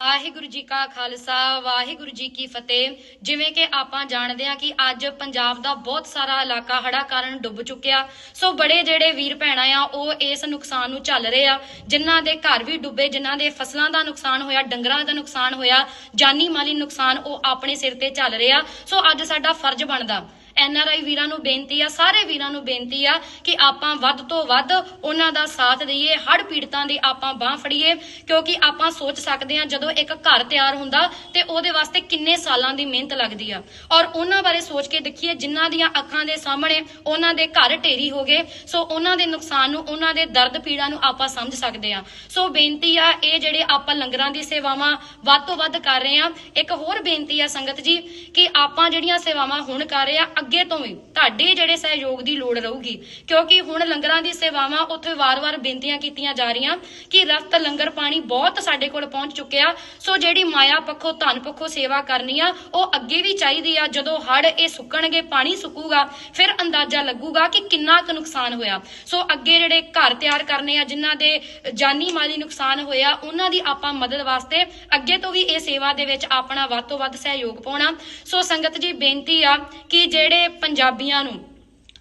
ਵਾਹਿਗੁਰੂ ਜੀ ਕਾ ਖਾਲਸਾ, ਵਾਹਿਗੁਰੂ ਜੀ ਕੀ ਫਤਿਹ। ਜਿਵੇਂ ਕਿ ਆਪਾਂ ਜਾਣਦੇ ਹਾਂ ਕਿ ਅੱਜ ਪੰਜਾਬ ਦਾ ਬਹੁਤ ਸਾਰਾ ਇਲਾਕਾ ਹੜਾ ਕਾਰਨ ਡੁੱਬ ਚੁੱਕਿਆ। ਸੋ ਬੜੇ ਜਿਹੜੇ ਵੀਰ ਭੈਣਾਂ ਆ, ਉਹ ਇਸ ਨੁਕਸਾਨ ਨੂੰ ਝੱਲ ਰਹੇ ਆ। ਜਿਨ੍ਹਾਂ ਦੇ ਘਰ ਵੀ ਡੁੱਬੇ, ਜਿਨ੍ਹਾਂ ਦੇ ਫਸਲਾਂ ਦਾ ਨੁਕਸਾਨ ਹੋਇਆ, ਡੰਗਰਾਂ ਦਾ ਨੁਕਸਾਨ ਹੋਇਆ ਜਾਨੀ ਮਾਲੀ ਨੁਕਸਾਨ ਉਹ ਆਪਣੇ ਸਿਰ ਤੇ ਝੱਲ ਰਹੇ ਆ। ਸੋ ਅੱਜ ਸਾਡਾ ਫਰਜ਼ ਬਣਦਾ ਐਨ ਆਰ ਆਈ ਵੀਰਾਂ ਨੂੰ ਬੇਨਤੀ ਆ, ਸਾਰੇ ਵੀਰਾਂ ਨੂੰ ਬੇਨਤੀ ਆ ਕਿ ਆਪਾਂ ਵੱਧ ਤੋਂ ਵੱਧ ਉਹਨਾਂ ਦਾ ਸਾਥ ਦਈਏ ਹੜ ਪੀੜਤਾਂ ਦੀ ਆਪਾਂ ਬਾਹ ਫੜੀਏ, ਕਿਉਂਕਿ ਆਪਾਂ ਸੋਚ ਸਕਦੇ ਆ ਜਦੋਂ ਇੱਕ ਘਰ ਤਿਆਰ ਹੁੰਦਾ ਤੇ ਉਹਦੇ ਵਾਸਤੇ ਕਿੰਨੇ ਸਾਲਾਂ ਦੀ ਮਿਹਨਤ ਲੱਗਦੀ ਆ। ਔਰ ਉਹਨਾਂ ਬਾਰੇ ਸੋਚ ਕੇ ਦੇਖੀਏ, ਜਿਨ੍ਹਾਂ ਦੀਆਂ ਅੱਖਾਂ ਦੇ ਸਾਹਮਣੇ ਉਹਨਾਂ ਦੇ ਘਰ ਢੇਰੀ ਹੋ ਗਏ, ਸੋ ਉਹਨਾਂ ਦੇ ਨੁਕਸਾਨ ਨੂੰ, ਉਹਨਾਂ ਦੇ ਦਰਦ ਪੀੜਾ ਨੂੰ ਆਪਾਂ ਸਮਝ ਸਕਦੇ ਆ ਸੋ ਬੇਨਤੀ ਆ, ਇਹ ਜਿਹੜੇ ਆਪਾਂ ਲੰਗਰਾਂ ਦੀ ਸੇਵਾਵਾਂ ਵੱਧ ਤੋਂ ਵੱਧ ਕਰ ਰਹੇ ਆ ਇੱਕ ਹੋਰ ਬੇਨਤੀ ਆ ਸੰਗਤ ਜੀ, ਕਿ ਆਪਾਂ ਜਿਹੜੀਆਂ ਸੇਵਾਵਾਂ ਹੁਣ ਕਰ ਰਹੇ ਆ ਅੱਗੇ ਤੋਂ ਵੀ ਤੁਹਾਡੇ ਜਿਹੜੇ ਸਹਿਯੋਗ ਦੀ ਲੋੜ ਰਹੂਗੀ, ਕਿਉਂਕਿ ਹੁਣ ਲੰਗਰਾਂ ਦੀ ਸੇਵਾਵਾਂ ਉੱਥੇ ਵਾਰ-ਵਾਰ ਬੇਨਤੀਆਂ ਕੀਤੀਆਂ ਜਾ ਰਹੀਆਂ ਕਿ ਰਸਤ ਲੰਗਰ ਪਾਣੀ ਬਹੁਤ ਸਾਡੇ ਕੋਲ ਪਹੁੰਚ ਚੁੱਕਿਆ। ਸੋ ਜਿਹੜੀ ਮਾਇਆ ਪੱਖੋਂ, ਧਨ ਪੱਖੋਂ ਸੇਵਾ ਕਰਨੀ ਆ, ਉਹ ਅੱਗੇ ਵੀ ਚਾਹੀਦੀ ਆ। ਜਦੋਂ ਹੜ ਇਹ ਸੁੱਕਣਗੇ, ਪਾਣੀ ਸੁੱਕੂਗਾ, ਫਿਰ ਅੰਦਾਜ਼ਾ ਲੱਗੂਗਾ ਕਿ ਕਿੰਨਾ ਕੁ ਨੁਕਸਾਨ ਹੋਇਆ। ਸੋ ਅੱਗੇ ਜਿਹੜੇ ਘਰ ਤਿਆਰ ਕਰਨੇ ਆ, ਜਿਨ੍ਹਾਂ ਦੇ ਜਾਨੀ ਮਾਲੀ ਨੁਕਸਾਨ ਹੋਇਆ, ਉਹਨਾਂ ਦੀ ਆਪਾਂ ਮਦਦ ਵਾਸਤੇ ਅੱਗੇ ਤੋਂ ਵੀ ਇਹ ਸੇਵਾ ਦੇ ਵਿੱਚ ਆਪਣਾ ਵੱਧ ਤੋਂ ਵੱਧ ਸਹਿਯੋਗ ਪਾਉਣਾ। ਸੋ ਸੰਗਤ ਜੀ, ਬੇਨਤੀ ਆ ਕਿ ਜਿਹੜੇ ਪੰਜਾਬੀਆਂ ਨੂੰ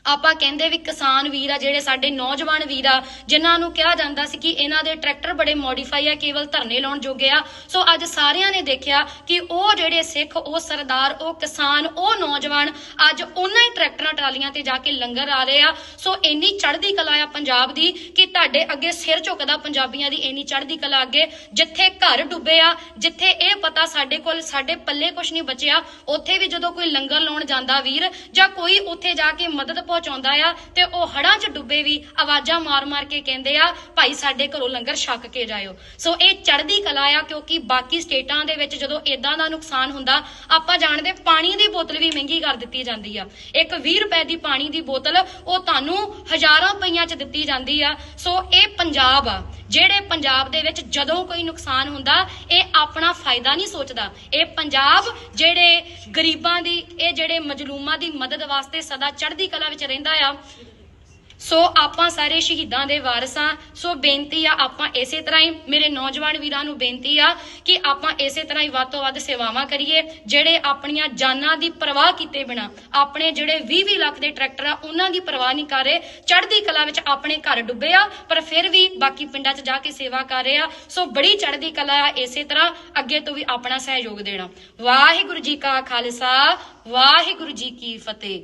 ਆਪਾਂ ਕਹਿੰਦੇ ਵੀ ਕਿਸਾਨ ਵੀਰ ਆ, ਜਿਹੜੇ ਸਾਡੇ ਨੌਜਵਾਨ ਵੀਰ ਆ, ਜਿਨ੍ਹਾਂ ਨੂੰ ਕਿਹਾ ਜਾਂਦਾ ਸੀ ਕਿ ਇਹਨਾਂ ਦੇ ਟਰੈਕਟਰ ਬੜੇ ਮੋਡੀਫਾਈ ਆ, ਕੇਵਲ ਧਰਨੇ ਲਾਉਣ ਜੋਗੇ ਆ। ਸੋ ਅੱਜ ਸਾਰਿਆਂ ਨੇ ਦੇਖਿਆ ਕਿ ਉਹ ਜਿਹੜੇ ਸਿੱਖ, ਉਹ ਸਰਦਾਰ, ਉਹ ਕਿਸਾਨ, ਉਹ ਨੌਜਵਾਨ ਅੱਜ ਉਹਨਾਂ ਹੀ ਟਰੈਕਟਰ ਟਰਾਲੀਆਂ ਤੇ ਜਾ ਕੇ ਲੰਗਰ ਆ ਰਹੇ ਆ। ਸੋ ਇੰਨੀ ਚੜ੍ਹਦੀ ਕਲਾ ਆ ਪੰਜਾਬ ਦੀ ਕਿ ਤੁਹਾਡੇ ਅੱਗੇ ਸਿਰ ਝੁਕਦਾ ਪੰਜਾਬੀਆਂ ਦੀ ਇੰਨੀ ਚੜ੍ਹਦੀ ਕਲਾ ਅੱਗੇ। ਜਿੱਥੇ ਘਰ ਡੁੱਬੇ ਆ, ਜਿੱਥੇ ਇਹ ਪਤਾ ਸਾਡੇ ਕੋਲ ਸਾਡੇ ਪੱਲੇ ਕੁਝ ਨਹੀਂ ਬਚਿਆ, ਉੱਥੇ ਵੀ ਜਦੋਂ ਕੋਈ ਲੰਗਰ ਲਾਉਣ ਜਾਂਦਾ ਵੀਰ ਜਾਂ ਕੋਈ ਉੱਥੇ ਜਾ ਕੇ ਮਦਦ ਪਹੁੰਚਾਉਂਦਾ ਆ ਤੇ ਉਹ ਹੜਾਂ 'ਚ ਡੁੱਬੇ ਵੀ ਆਵਾਜ਼ਾਂ ਮਾਰ-ਮਾਰ ਕੇ ਕਹਿੰਦੇ ਆ, ਭਾਈ ਸਾਡੇ ਘਰੋਂ ਲੰਗਰ ਛੱਕ ਕੇ ਜਾਇਓ। ਸੋ ਇਹ ਚੜ੍ਹਦੀ ਕਲਾ ਆ ਕਿਉਂਕਿ ਬਾਕੀ ਸਟੇਟਾਂ ਦੇ ਵਿੱਚ ਜਦੋਂ ਇਦਾਂ ਦਾ ਨੁਕਸਾਨ ਹੁੰਦਾ, ਆਪਾਂ ਜਾਣਦੇ ਪਾਣੀ ਦੀ ਬੋਤਲ ਵੀ ਮਹਿੰਗੀ ਕਰ ਦਿੱਤੀ ਜਾਂਦੀ ਆ। ਇੱਕ 20 ਰੁਪਏ ਦੀ ਪਾਣੀ ਦੀ ਬੋਤਲ ਉਹ ਤੁਹਾਨੂੰ ਹਜ਼ਾਰਾਂ ਰੁਪਈਆਂ 'ਚ ਦਿੱਤੀ ਜਾਂਦੀ ਆ। ਸੋ ਇਹ ਪੰਜਾਬ ਆ। ਜਿਹੜੇ ਪੰਜਾਬ ਦੇ ਵਿੱਚ ਜਦੋਂ ਕੋਈ ਨੁਕਸਾਨ ਹੁੰਦਾ, ਇਹ ਆਪਣਾ ਫਾਇਦਾ ਨਹੀਂ ਸੋਚਦਾ। ਇਹ ਪੰਜਾਬ ਜਿਹੜੇ ਗਰੀਬਾਂ ਦੀ, ਇਹ ਜਿਹੜੇ ਮਜਲੂਮਾਂ ਦੀ ਮਦਦ ਵਾਸਤੇ ਸਦਾ ਚੜ੍ਹਦੀ ਕਲਾ ਵਿੱਚ ਰਹਿੰਦਾ ਆ। ਸੋ ਆਪਾਂ ਸਾਰੇ ਸ਼ਹੀਦਾਂ ਦੇ ਵਾਰਸਾਂ ਸੋ ਬੇਨਤੀ ਆ ਆਪਾਂ ਇਸੇ ਤਰ੍ਹਾਂ ਹੀ, ਮੇਰੇ ਨੌਜਵਾਨ ਵੀਰਾਂ ਨੂੰ ਬੇਨਤੀ ਆ ਕਿ ਆਪਾਂ ਇਸੇ ਤਰ੍ਹਾਂ ਹੀ ਵੱਧ ਤੋਂ ਵੱਧ ਸੇਵਾਵਾਂ ਕਰੀਏ, ਜਿਹੜੇ ਆਪਣੀਆਂ ਜਾਨਾਂ ਦੀ ਪਰਵਾਹ ਕੀਤੇ ਬਿਨਾ, ਆਪਣੇ ਜਿਹੜੇ 20-20 ਲੱਖ ਦੇ ਟਰੈਕਟਰ ਆ, ਉਹਨਾਂ ਦੀ ਪਰਵਾਹ ਨਹੀਂ ਕਰ ਰਹੇ। ਚੜ੍ਹਦੀ ਕਲਾ ਵਿੱਚ ਆਪਣੇ ਘਰ ਡੁੱਬੇ ਆ, ਪਰ ਫਿਰ ਵੀ ਬਾਕੀ ਪਿੰਡਾਂ 'ਚ ਜਾ ਕੇ ਸੇਵਾ ਕਰ ਰਹੇ ਆ। ਸੋ ਬੜੀ ਚੜ੍ਹਦੀ ਕਲਾ ਆ ਇਸੇ ਤਰ੍ਹਾਂ, ਅੱਗੇ ਤੋਂ ਵੀ ਆਪਣਾ ਸਹਿਯੋਗ ਦੇਣਾ। ਵਾਹਿਗੁਰੂ ਜੀ ਕਾ ਖਾਲਸਾ, ਵਾਹਿਗੁਰੂ ਜੀ ਕੀ ਫਤਿਹ।